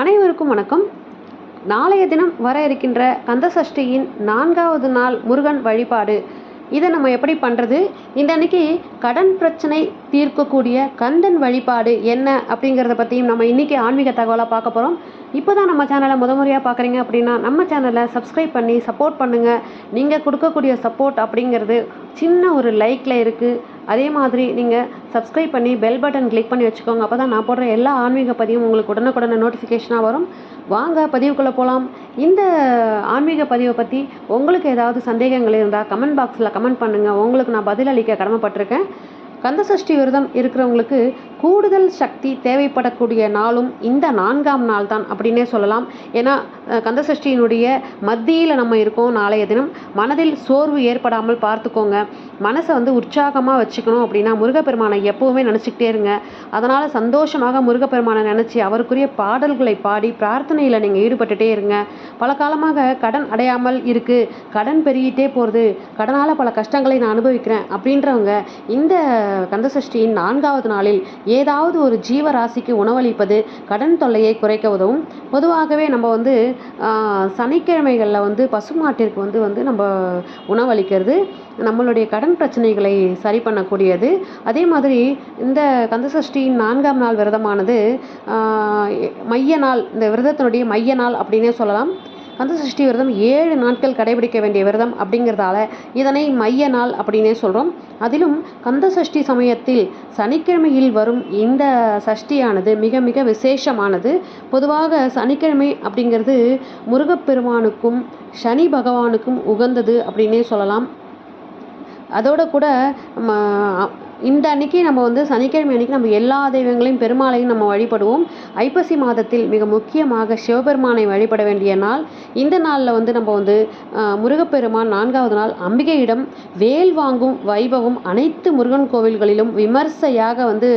அனைவருக்கும் வணக்கம். நாளைய தினம் வர இருக்கின்ற கந்த சஷ்டியின் நான்காவது நாள் முருகன் வழிபாடு. இதை நம்ம எப்படி பண்ணுறது இந்த அன்னைக்கு கடன் பிரச்சனை தீர்க்கக்கூடிய கந்தன் வழிபாடு என்ன அப்படிங்கிறத பற்றியும் நம்ம இன்றைக்கி ஆன்மீக தகவலாக பார்க்க போகிறோம் இப்போ தான் நம்ம சேனலை முத முறையாக பார்க்குறீங்க அப்படின்னா நம்ம சேனலை சப்ஸ்கிரைப் பண்ணி சப்போர்ட் பண்ணுங்கள் நீங்கள் கொடுக்கக்கூடிய சப்போர்ட் அப்படிங்கிறது சின்ன ஒரு லைக்கில் இருக்குது அதே மாதிரி நீங்கள் சப்ஸ்கிரைப் பண்ணி பெல் பட்டன் கிளிக் பண்ணி வச்சுக்கோங்க. அப்போ தான் நான் போடுற எல்லா ஆன்மீக பதிவும் உங்களுக்கு உடனுக்குடனே நோட்டிஃபிகேஷனாக வரும். வாங்க பதிவுக்குள்ளே போகலாம் இந்த ஆன்மீக பதிவை பற்றி உங்களுக்கு ஏதாவது சந்தேகங்கள் இருந்தால் கமெண்ட் பாக்ஸில் கமெண்ட் பண்ணுங்கள் உங்களுக்கு நான் பதிலளிக்க கடமைப்பட்டிருக்கேன். கந்தசஷ்டி விரதம் இருக்கிறவங்களுக்கு கூடுதல் சக்தி தேவைப்படக்கூடிய நாளும் இந்த நான்காம் நாள் தான் அப்படின்னே சொல்லலாம். ஏன்னா கந்தசஷ்டியினுடைய மத்தியில் நம்ம இருக்கோம் நாளைய தினம். மனதில் சோர்வு ஏற்படாமல் பார்த்துக்கோங்க. மனசை வந்து உற்சாகமாக வச்சுக்கணும் அப்படின்னா முருகப்பெருமானை எப்போவுமே நினச்சிக்கிட்டே இருங்க. அதனால் சந்தோஷமாக முருகப்பெருமானை நினச்சி அவருக்குரிய பாடல்களை பாடி பிரார்த்தனையில் நீங்கள் ஈடுபட்டுட்டே இருங்க. பல காலமாக கடன் அடையாமல் இருக்குது கடன் பெருகிட்டே போகிறது கடனால் பல கஷ்டங்களை நான் அனுபவிக்கிறேன் அப்படின்றவங்க இந்த கந்தசஷ்டியின் நான்காவது நாளில் ஏதாவது ஒரு ஜீவராசிக்கு உணவளிப்பது கடன் தொல்லையை குறைக்க உதவும். பொதுவாகவே நம்ம வந்து சனிக்கிழமைகளில் வந்து பசுமாட்டிற்கு வந்து வந்து நம்ம உணவளிக்கிறது. நம்மளுடைய கடன் பிரச்சனைகளை சரி பண்ணக்கூடியது. அதே மாதிரி இந்த கந்தசஷ்டியின் நான்காம் நாள் விரதமானது மைய நாள் இந்த விரதத்தினுடைய மைய நாள் அப்படின்னே சொல்லலாம். கந்தசஷ்டி விரதம் ஏழு நாட்கள் கடைபிடிக்க வேண்டிய விரதம் அப்படிங்கிறதால இதனை மைய நாள் அப்படின்னே சொல்கிறோம் அதிலும் கந்த சஷ்டி சமயத்தில் சனிக்கிழமையில் வரும் இந்த சஷ்டியானது மிக மிக விசேஷமானது. பொதுவாக சனிக்கிழமை அப்படிங்கிறது முருகப்பெருமானுக்கும் சனி பகவானுக்கும் உகந்தது அப்படின்னே சொல்லலாம். அதோட கூட இந்த அன்னைக்கு நம்ம வந்து சனிக்கிழமை அன்னைக்கு நம்ம எல்லா தெய்வங்களையும் பெருமாளையும் நம்ம வழிபடுவோம். ஐப்பசி மாதத்தில் மிக முக்கியமாக சிவபெருமானை வழிபட வேண்டிய நாள். இந்த நாளில் வந்து நம்ம வந்து முருகப்பெருமான் நான்காவது நாள் அம்பிகையிடம் வேல் வாங்கும் வைபவம் அனைத்து முருகன் கோவில்களிலும் விமர்சையாக வந்து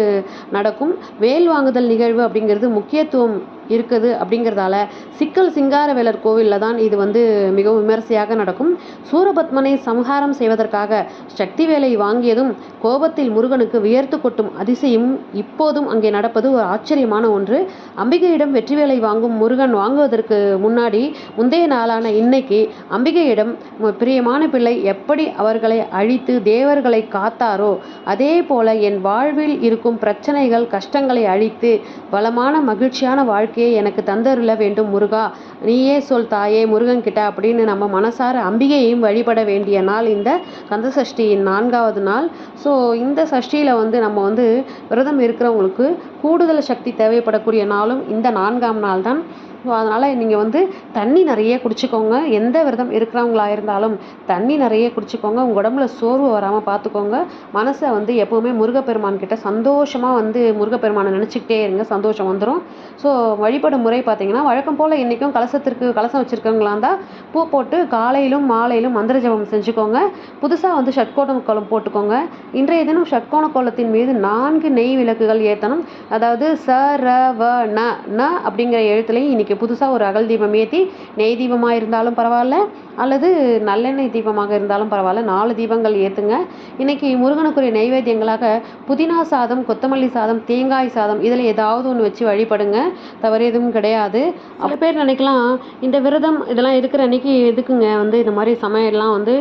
நடக்கும். வேல் வாங்குதல் நிகழ்வு அப்படிங்கிறது முக்கியத்துவம் இருக்குது அப்படிங்கிறதால சிக்கல் சிங்காரவேலர் கோவிலில் தான் இது வந்து மிகவும் விமர்சையாக நடக்கும். சூரபத்மனை சம்ஹாரம் செய்வதற்காக சக்தி வேலை வாங்கியதும் கோபத்தில் முருகனுக்கு வியர்த்து கொட்டும் அதிசயம் இப்போதும் அங்கே நடப்பது ஒரு ஆச்சரியமான ஒன்று. அம்பிகையிடம் வெற்றி வேலை வாங்கும் முருகன் வாங்குவதற்கு முன்னாடி முந்தைய நாளான இன்னைக்கு அம்பிகையிடம் பிரியமான பிள்ளை எப்படி அவர்களை அழித்து தேவர்களை காத்தாரோ அதே போல என் வாழ்வில் இருக்கும் பிரச்சனைகள் கஷ்டங்களை அழித்து வளமான மகிழ்ச்சியான வாழ்க்கையை எனக்கு தந்தருள வேண்டும் முருகா. நீயே சொல் தாயே முருகன் கிட்ட அப்படின்னு நம்ம மனசார அம்பிகையையும் வழிபட வேண்டிய நாள் இந்த கந்த சஷ்டியின் நான்காவது நாள். ஸோ இந்த சஷ்டியில் வந்து நம்ம வந்து விரதம் இருக்கிறவங்களுக்கு கூடுதல் சக்தி தேவைப்படக்கூடிய நாளும் இந்த நான்காம் நாள் தான் ஸோ அதனால் நீங்கள் வந்து தண்ணி நிறைய குடிச்சுக்கோங்க. எந்த விரதம் இருக்கிறவங்களா இருந்தாலும் தண்ணி நிறைய குடிச்சுக்கோங்க. உங்கள் உடம்புல சோர்வு வராமல் பார்த்துக்கோங்க மனசை வந்து எப்போவுமே முருகப்பெருமான் கிட்ட சந்தோஷமாக வந்து முருகப்பெருமானை நினச்சிக்கிட்டே இருங்க. சந்தோஷம் வந்துடும் ஸோ வழிபடும் முறை பார்த்தீங்கன்னா வழக்கம் போல் இன்றைக்கும் கலசத்திற்கு கலசம் வச்சுருக்கவங்களா இருந்தால் பூ போட்டு காலையிலும் மாலையிலும் மந்திர ஜபம் செஞ்சுக்கோங்க. புதுசாக வந்து ஷட்கோண கோலம் போட்டுக்கோங்க. இன்றைய தினம் ஷட்கோண கோலத்தின் மீது நான்கு நெய் விளக்குகள் ஏற்றணும் அதாவது ச ர வ ந ந அப்படிங்கிற எழுத்துலையும் இன்றைக்கி புதுசாக ஒரு அகல் தீபம் ஏற்றி நெய் தீபமாக இருந்தாலும் பரவாயில்ல அல்லது நல்லெண்ணெய் தீபமாக இருந்தாலும் பரவாயில்ல நாலு தீபங்கள் ஏற்றுங்க இன்றைக்கி முருகனுக்குரிய நைவேத்தியங்களாக புதினா சாதம் கொத்தமல்லி சாதம் தேங்காய் சாதம் இதில் ஏதாவது ஒன்று வச்சு வழிபடுங்க. தவறு எதுவும் கிடையாது. சில பேர் நினைக்கலாம் இந்த விரதம் இதெல்லாம் இருக்கிற அன்னைக்கு எதுக்குங்க வந்து இந்த மாதிரி சமையல்லாம் வந்து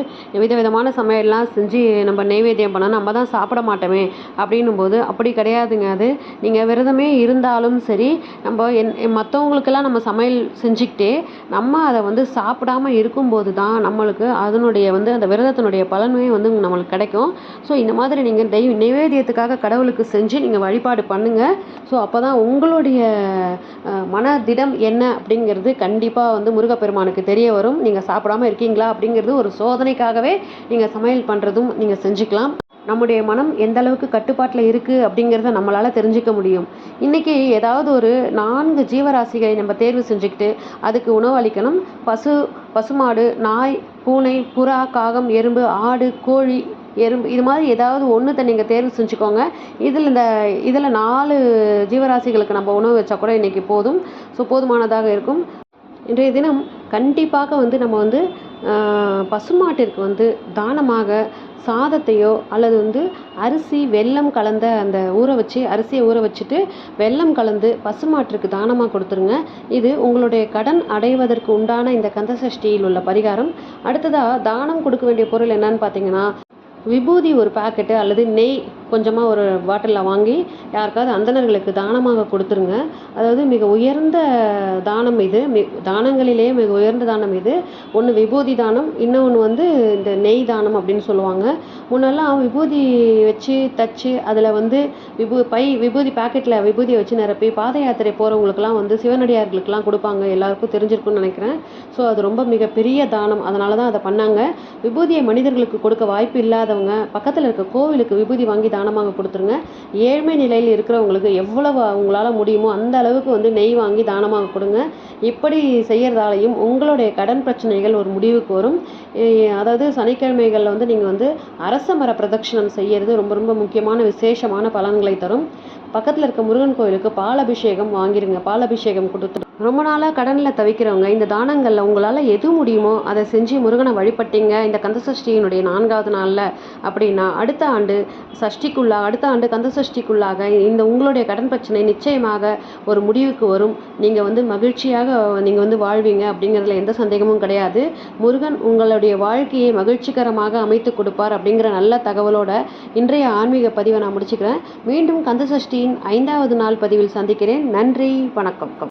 விதவிதமான சமையல்லாம் செஞ்சு நம்ம நைவேத்தியம் பண்ணால் நம்ம தான் சாப்பிட மாட்டோமே அப்படின்னும் போது அப்படி கிடையாதுங்க அது. நீங்கள் விரதமே இருந்தாலும் சரி நம்ம என் மற்றவங்களுக்கெல்லாம் நம்ம சமையல் செஞ்சுக்கிட்டே நம்ம அதை வந்து சாப்பிடாம இருக்கும்போது தான் நம்மளுக்கு அதனுடைய வந்து அந்த விரதத்தினுடைய பலனுமே வந்து நம்மளுக்கு கிடைக்கும். ஸோ இந்த மாதிரி நீங்கள் தெய்வ நைவேத்தியத்துக்காக கடவுளுக்கு செஞ்சு நீங்கள் வழிபாடு பண்ணுங்கள் ஸோ அப்போ தான் உங்களுடைய மனதிடம் என்ன அப்படிங்கிறது கண்டிப்பாக வந்து முருகப்பெருமானுக்கு தெரிய வரும். நீங்கள் சாப்பிடாம இருக்கீங்களா அப்படிங்கிறது ஒரு சோதனைக்காகவே நீங்கள் சமையல் பண்ணுறதும் நீங்கள் செஞ்சுக்கலாம். நம்முடைய மனம் எந்த அளவுக்கு கட்டுப்பாட்டில் இருக்குது அப்படிங்கிறத நம்மளால் தெரிஞ்சுக்க முடியும். இன்றைக்கி ஏதாவது ஒரு நான்கு ஜீவராசிகளை நம்ம தேர்வு செஞ்சுக்கிட்டு அதுக்கு உணவு அளிக்கணும். பசு பசுமாடு நாய் பூனை புறா காகம் எறும்பு ஆடு கோழி எறும்பு இது மாதிரி ஏதாவது ஒன்றுத்தை நீங்கள் தேர்வு செஞ்சுக்கோங்க. இதில் இந்த இதில் நாலு ஜீவராசிகளுக்கு நம்ம உணவு வச்சா கூட இன்றைக்கி போதும். ஸோ போதுமானதாக இருக்கும். இன்றைய தினம் கண்டிப்பாக வந்து நம்ம வந்து பசுமாட்டிற்கு வந்து தானமாக சாதத்தையோ அல்லது வந்து அரிசி வெல்லம் கலந்த அந்த ஊற வச்சு அரிசியை ஊற வச்சுட்டு வெல்லம் கலந்து பசுமாட்டிற்கு தானமாக கொடுத்துருங்க. இது உங்களுடைய கடன் அடைவதற்கு உண்டான இந்த கந்தசஷ்டியில் உள்ள பரிகாரம். அடுத்ததாக தானம் கொடுக்க வேண்டிய பொருள் என்னன்னு பார்த்தீங்கன்னா விபூதி ஒரு பாக்கெட்டு அல்லது நெய். கொஞ்சமாக ஒரு பாட்டிலில் வாங்கி யாருக்காவது அந்தணர்களுக்கு தானமாக கொடுத்துருங்க. அதாவது மிக உயர்ந்த தானம் இது. மி தானங்களிலேயே மிக உயர்ந்த தானம் இது. ஒன்று விபூதி தானம் இன்னொன்று வந்து இந்த நெய் தானம் அப்படின்னு சொல்லுவாங்க. முன்னெல்லாம் விபூதி வச்சு தச்சு அதில் வந்து விபூ பை விபூதி பாக்கெட்டில் விபூதியை வச்சு நிரப்பி பாத யாத்திரை போகிறவங்களுக்குலாம் வந்து சிவனடியார்களுக்கெல்லாம் கொடுப்பாங்க. எல்லாருக்கும் தெரிஞ்சிருக்கும்னு நினைக்கிறேன். ஸோ அது ரொம்ப மிகப்பெரிய தானம். அதனால தான் அதை பண்ணாங்க. விபூதியை மனிதர்களுக்கு கொடுக்க வாய்ப்பு இல்லாதவங்க பக்கத்தில் இருக்க கோவிலுக்கு விபூதி வாங்கி தானமாக கொடுத்துருங்க. ஏழ்மை நிலையில் இருக்கிறவங்களுக்கு எவ்வளவு உங்களால் முடியுமோ அந்த அளவுக்கு வந்து நெய் வாங்கி தானமாக கொடுங்க. இப்படி செய்கிறதாலையும் உங்களுடைய கடன் பிரச்சனைகள் ஒரு முடிவுக்கு வரும். அதாவது சனிக்கிழமைகளில் வந்து நீங்கள் வந்து அரச மர பிரதட்சணம் செய்கிறது ரொம்ப ரொம்ப முக்கியமான விசேஷமான பலன்களை தரும். பக்கத்தில் இருக்க முருகன் கோயிலுக்கு பாலபிஷேகம் வாங்கிருங்க. பாலபிஷேகம் கொடுத்து ரொம்ப நாளாக கடனில் தவிக்கிறவங்க இந்த தானங்களில் உங்களால் எது முடியுமோ அதை செஞ்சு முருகனை வழிபட்டீங்க இந்த கந்தசஷ்டியினுடைய நான்காவது நாளில் அப்படின்னா அடுத்த ஆண்டு சஷ்டிக்குள்ளாக அடுத்த ஆண்டு கந்தசஷ்டிக்குள்ளாக இந்த உங்களுடைய கடன் பிரச்சனை நிச்சயமாக ஒரு முடிவுக்கு வரும். நீங்கள் வந்து மகிழ்ச்சியாக நீங்கள் வந்து வாழ்வீங்க அப்படிங்கிறதுல எந்த சந்தேகமும் கிடையாது. முருகன் உங்களுடைய வாழ்க்கையை மகிழ்ச்சிகரமாக அமைத்து கொடுப்பார் அப்படிங்கிற நல்ல தகவலோட இன்றைய ஆன்மீக பதிவை நான் முடிச்சுக்கிறேன். மீண்டும் கந்தசஷ்டியின் ஐந்தாவது நாள் பதிவில் சந்திக்கிறேன். நன்றி வணக்கம்.